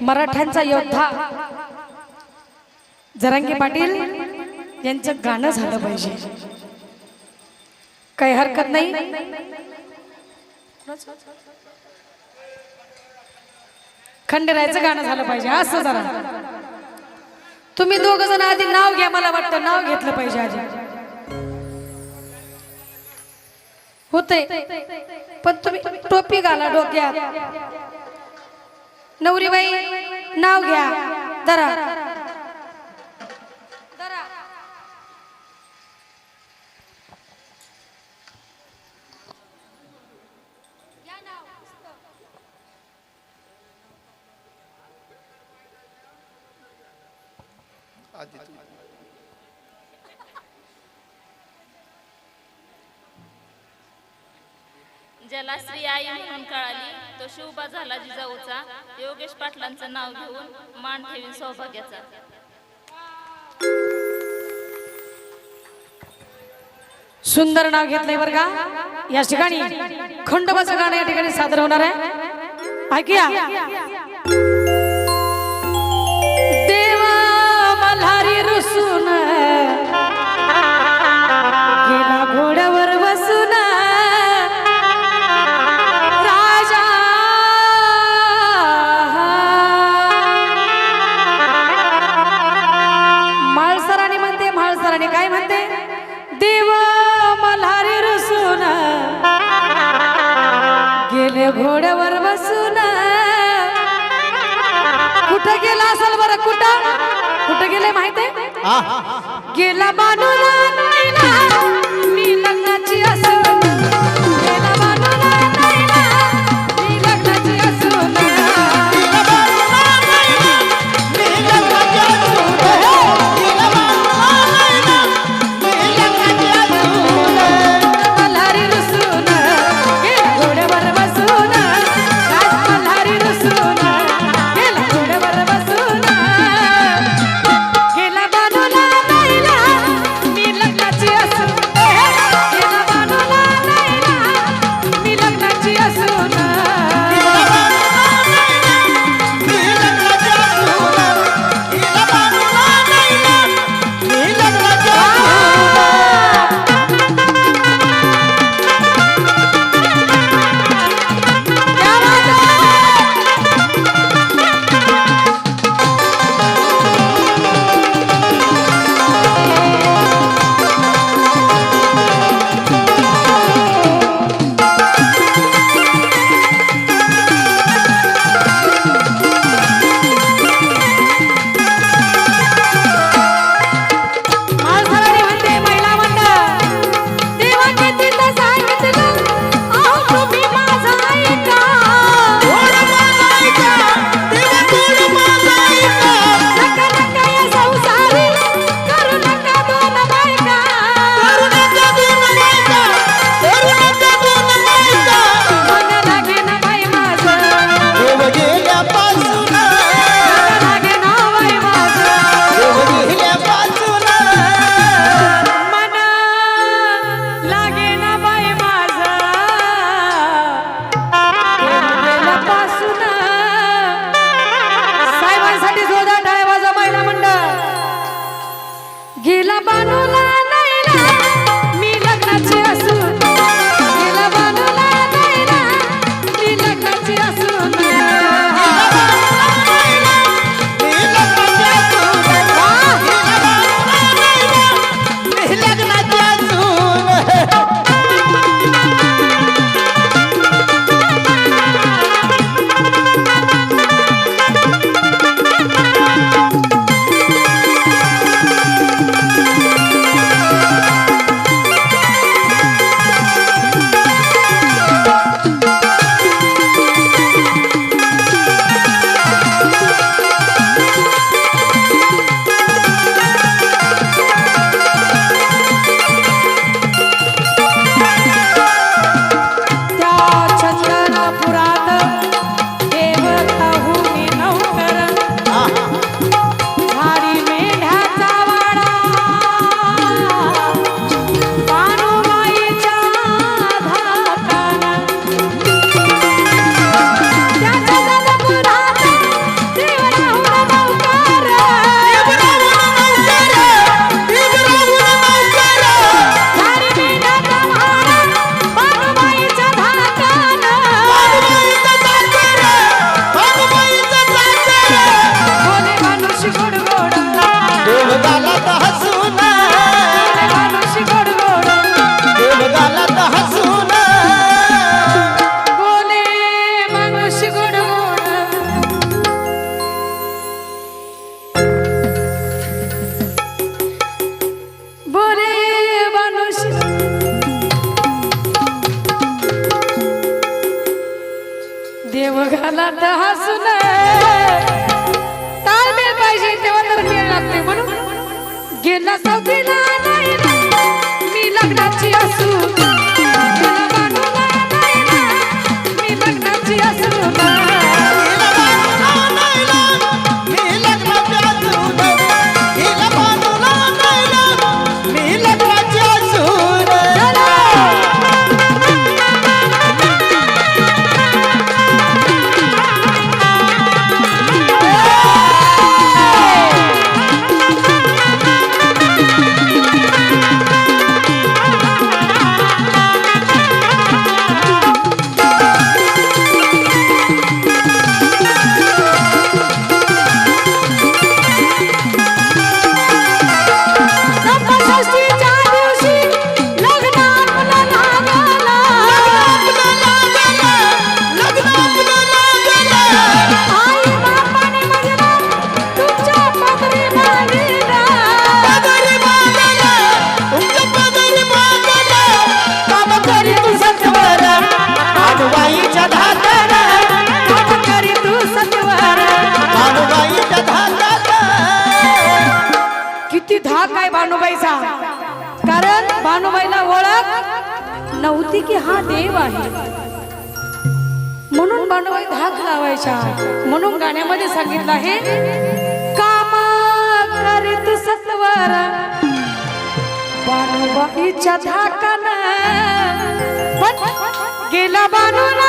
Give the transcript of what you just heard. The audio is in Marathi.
मराठ्यांचा योद्धा. जरांगे पाटील यांचं गाणं झालं पाहिजे. काही हरकत नाही? खंडेरायचं गाणं झालं पाहिजे. असं जरा. तुम्ही दोघ जण आधी नाव घ्या मला वाटतं नाव घेतलं पाहिजे आधी. होते पण तुम्ही टोपी घाला डोक्यात. नवरीबाई नाव घ्या. दरा. आदित्य. ज्याला श्री आई म्हणून कळाली तो शिवबा झाला जिजाऊचा. योगेश पाटलांचं नाव घेऊन मान ठेवीन सौभाग्याचा. सुंदर नाव घेतलंय बरं का? या ठिकाणी खंडोबाचं गाणं या ठिकाणी सादर होणार आहे. ऐकूया. कुठं गेले गेला बानूला गेला बानूला बघाला तर पाहिजे तेव्हा तर वेळ गेला नाही मी लग्नाची भानुबाईचा कारण भानुबाईला ओळख नव्हती की हा देव आहे. म्हणून भानुबाई धाक लावायच्या. म्हणून गाण्यामध्ये सांगितलं आहे काम करीत सत्वर भानुबाईच्या धाकानं. गेला बानूला